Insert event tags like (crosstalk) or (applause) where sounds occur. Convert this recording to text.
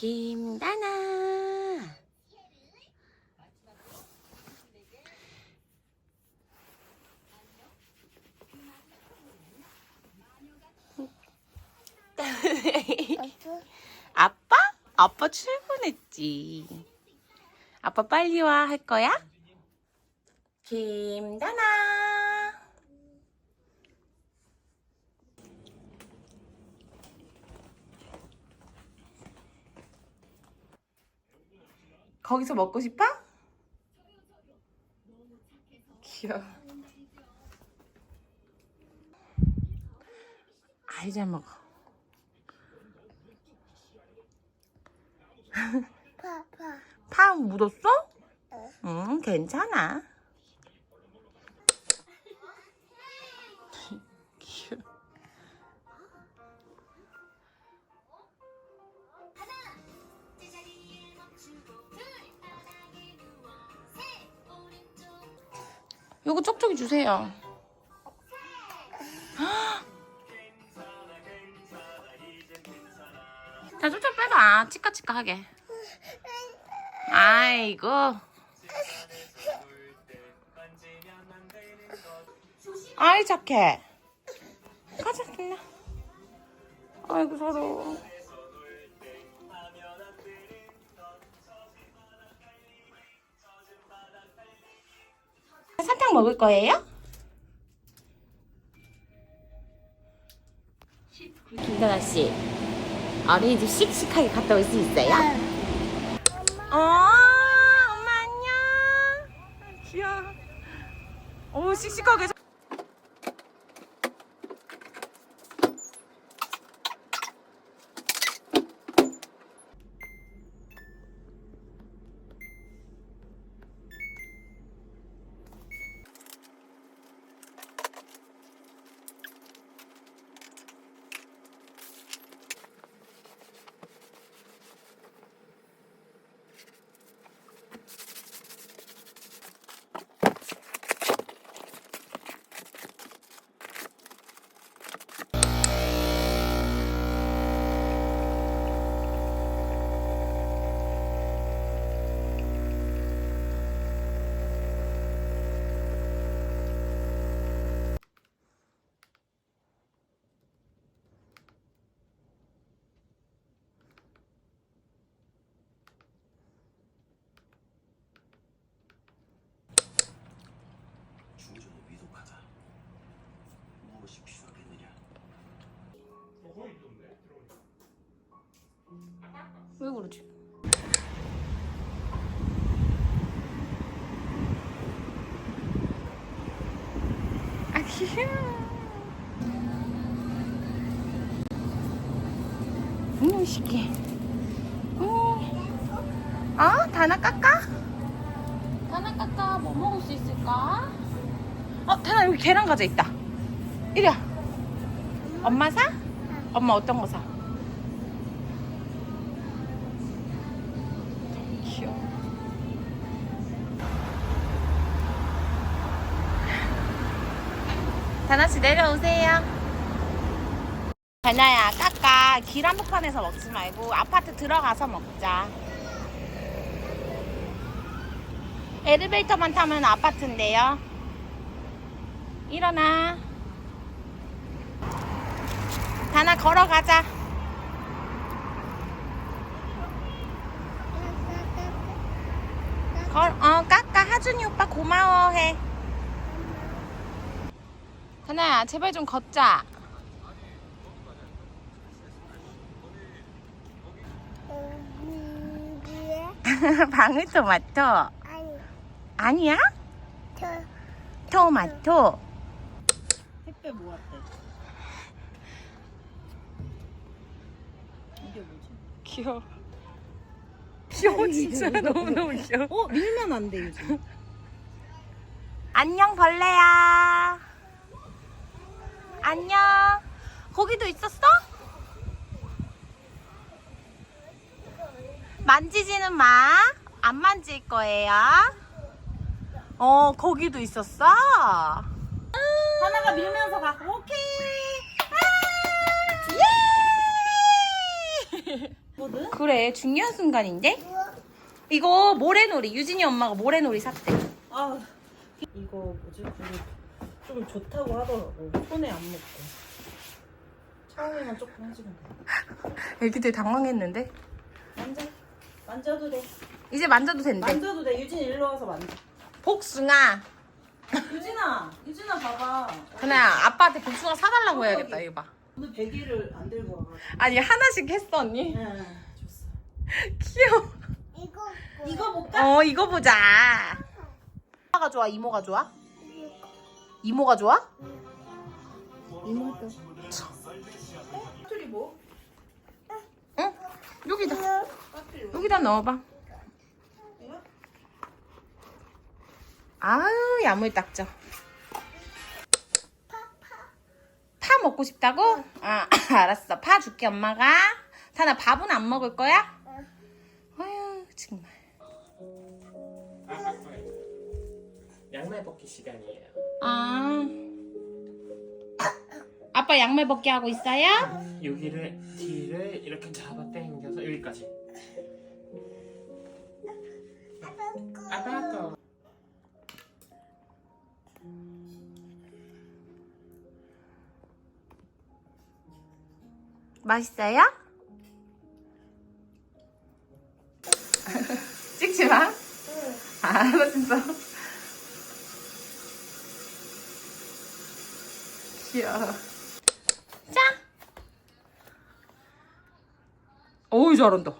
김다나. (laughs) 아빠? 아빠 출근했지. 아빠 빨리 와 할 거야? 김다나. 거기서 먹고 싶어? 귀여워. 아이 잘 먹어. 파 파 파 묻었어? 응, 괜찮아. 요거 쪽쪽이 주세요. 자, 쪽쪽 빼봐. 치카치카하게. 아이고. 아이 착해. 가자 김나. 아이고 서러워. 사탕 먹을 거예요? 김다나 씨, 어린이집 씩씩하게 갔다 올 수 있어요? 어, 엄마 안녕. 귀여워. 오, 씩씩하게. 아 귀여워. 이놈 시끼. 어? 다나 깎아? 다나 깎아 뭐 먹을 수 있을까? 어, 다나 여기 계란 과자 있다. 이리 와. 엄마 사? 엄마 어떤 거 사? 다나씨 내려오세요. 다나야, 까까 길 한복판에서 먹지 말고 아파트 들어가서 먹자. 엘리베이터만 타면 아파트인데요. 일어나. 다나 걸어가자. 걸, 어, 까까 하준이 오빠 고마워해. 다나야, 제발 좀 걷자. (laughs) 방울토마토. 아니 아니야? 저 토마토. 택배 모았대. 이게 뭐지? 귀여워. 귀여워, 진짜. 너무너무 귀여워. 어 밀면 안돼 요즘. (laughs) 안녕, 벌레야. 안녕. 거기도 있었어? 만지지는 마. 안 만질 거예요. 어, 거기도 있었어? 하나가 밀면서 가. 오케이. 예! 뭐든? (laughs) 그래 중요한 순간인데? 이거 모래놀이 유진이 엄마가 모래놀이 샀대. 아 이거 뭐지? 좀 좋다고 하더라고. 손에 안 묻고. 처음에만 조금 해주면 돼. 애기들 당황했는데. 만져. 만져도 돼. 이제 만져도 된대. 만져도 돼. 유진 일로 와서 만져. 복숭아. 유진아, 유진아 봐봐. 그냥 아빠한테 복숭아 사달라고 해야겠다. 이거 봐. 오늘 베개를 안 들고 와가지고. 아니 하나씩 했어 언니. 응, 줬어. 귀여워. 이거 이거 볼까? 어 이거 보자. 아빠가 좋아 이모가 좋아? 이모가 좋아? 이모도. 사투리 뭐? 응? 여기다. 여기다 넣어봐. 아유 야물딱져. 파 먹고 싶다고? 아 (laughs) 알았어. 파 줄게 엄마가. 다나 밥은 안 먹을 거야? 아유 정말. 양말 벗기 시간이에요. 아. 아빠 양말 벗기 하고 있어요? 여기를 뒤를 이렇게 잡아 당겨서 여기까지. 아빠 거. 맛있어요? (laughs) 찍지 마. 알았어. 귀여워. 짠! 어우, 잘한다.